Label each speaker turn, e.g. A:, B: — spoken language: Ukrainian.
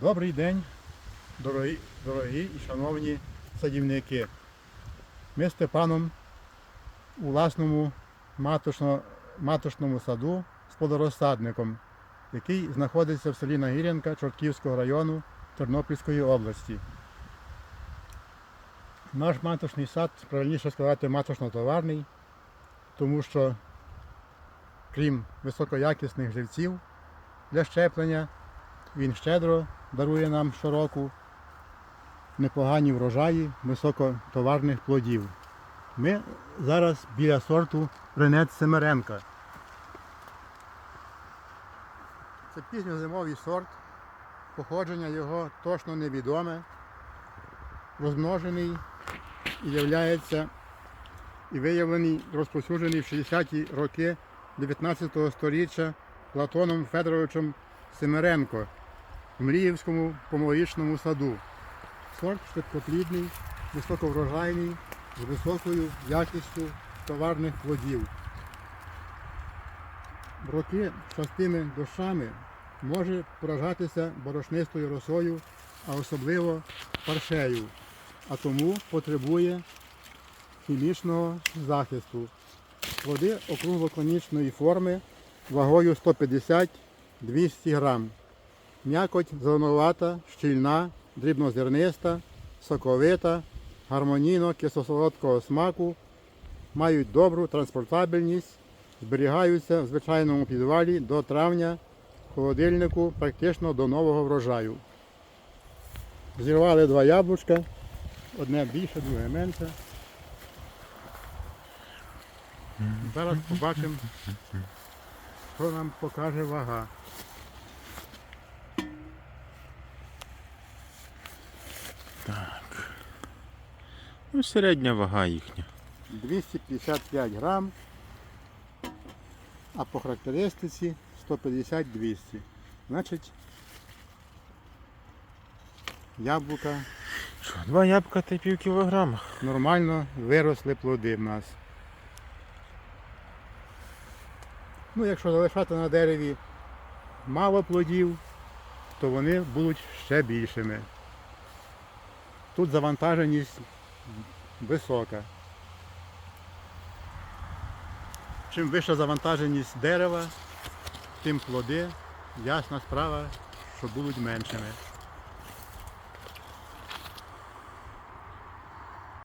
A: Добрий день, дорогі, дорогі і шановні садівники. Ми з Степаном у власному маточно, маточному саду з плодорозсадником, який знаходиться в селі Нагірянка Чортківського району Тернопільської області. Наш маточний сад, правильніше сказати, маточно-товарний, тому що крім високоякісних живців для щеплення, він щедро дарує нам щороку непогані врожаї високотоварних плодів. Ми зараз біля сорту Ренець Семеренка. Це пізньозимовий сорт, походження його точно невідоме, розмножений і являється і виявлений, розповсюджений в 60-ті роки 19 століття Платоном Федоровичем Семеренко в Мріївському помолічному саду. Сорт швидкоплідний, високоврожайний, з високою якістю товарних плодів. Роки частими дощами може поражатися борошнистою росою, а особливо паршею, а тому потребує хімічного захисту. Плоди округлоконічної форми вагою 150-200 грам. М'якоть зеленувата, щільна, дрібнозерниста, соковита, гармонійно кисло-солодкого смаку, мають добру транспортабельність, зберігаються в звичайному підвалі до травня, в холодильнику практично до нового врожаю. Зірвали два яблучка, одне більше, друге менше. Зараз побачимо, що нам покаже вага.
B: Ну, середня вага їхня.
A: 255 грам, а по характеристиці 150-200. Значить, яблука
B: Що, два ябка та пів кілограма.
A: нормально виросли плоди в нас. Ну, якщо залишати на дереві мало плодів, то вони будуть ще більшими. Тут завантаженість висока. Чим вища завантаженість дерева, тим плоди, ясна справа, що будуть меншими.